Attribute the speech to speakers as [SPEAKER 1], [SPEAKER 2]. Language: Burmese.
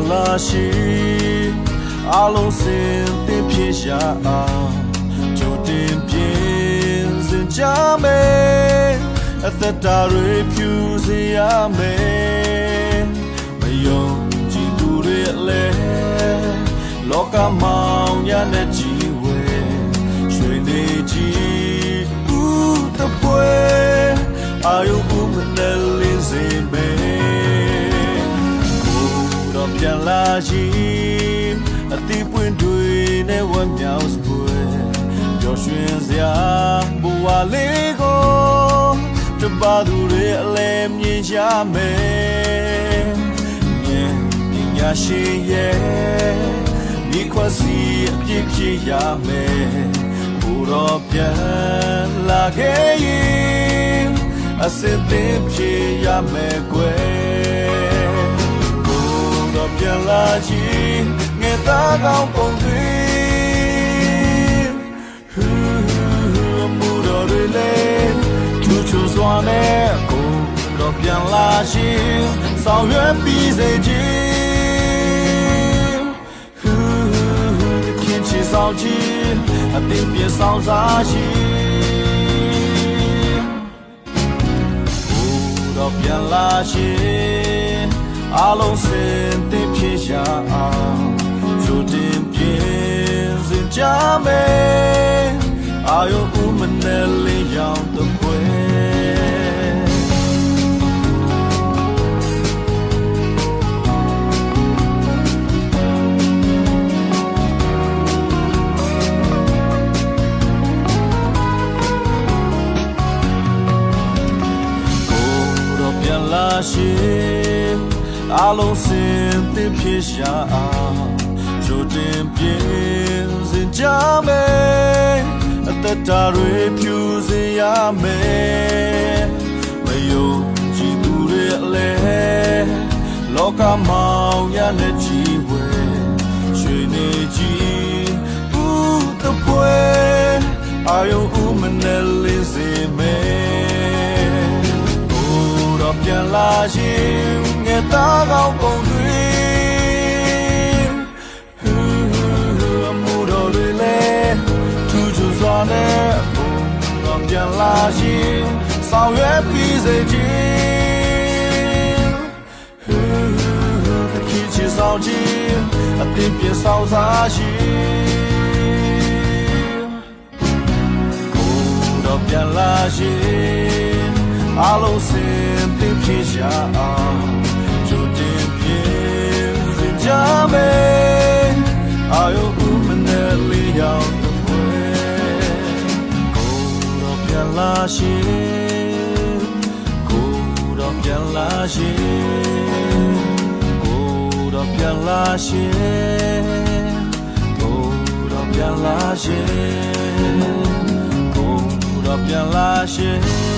[SPEAKER 1] ပြန်လာရှိအလုံးစင်သင်ဖြစ်ရှာအောင်ကြိုတင်ပြင်းစင်ကြမယ်အသက်တာတွေဖြူစေရမယ်မယုံကြည်သူတွေလည်းလောကမောင်ရတဲ့ကြီးဝဲရွှေနေကြီးဦးတပွဲအာယု ပြန်လာရှိအသီးပွင့်တွေနဲ့ဝမ်းမြောက်စပွဲပျော်ရွှင်စရာဘဝလေးကိုတပါသူတွေအလဲမြင်ရမယ်မြင်ပညာရှိရဲ့ဒီခွစီအပြည့်ဖြစ်ရမယ်ဘုရောပြန်လာခဲ့ရင်အစစ်သေးဖြစ်ရမယ်ကွယ်ကိုယ်တော့ ပြန်လာချင်ငယ်သားကောင်းပုံတွေဟူးမူတော်တွေလေချူချူစွာနဲ့ကိုယ်တော့ပြန်လာချင်ဆောင်ရွက်ပြီးစေခြင်းဟူးခင်ချီဆောင်ခြင်းအသင်ပြေဆောင်စားခြင်းကိုတော့ပြန်လာရှင်အလုံးစင်သင်ဖြစ် ရှာအောင်ကြိုတင်ပြင်းစင်ကြမယ်အာယုဥမနဲ့လေးရောင်တော့ခွဲကိုတော့ပြန်လာရှိ အလုံးစင်သင်ဖြစ်ရှာအောင်ကြိုတင်ပြင်းစင်ကြမယ်အသက်တာတွေဖြူစေရမယ်မယုံကြည်သူတွေအလဲလောကမောင်ရတဲ့ကြီးဝဲရွှေနေကြီးဦးတပွဲအာယုံဦးမနဲ့လေးစေမယ်ကိုယ်တော့ပြန်လာရှင် ငယ်သားကောင်းပုံတွေဟူးအမှုတော်တွေလည်းထူးထူးစွာနဲ့ကိုယ်တော့ပြန်လာရှင်ဆောင်ရွက်ပြီးစေခြင်းဟူးတခင်ချစ်ဆောင်ခြင်းအသင်ပြေဆောင်စားရှင်ကိုယ်တော့ပြန်လာရှိအလုံးစင်သင်ဖြစ် ပြန်လာရှိကိုယ်တော့ပြန်လာရှိကိုယ်တော့ပြန်လာရှိကိုယ်တော့ပြန်လာရှိကိုယ်တော့ပြန်လာရှင်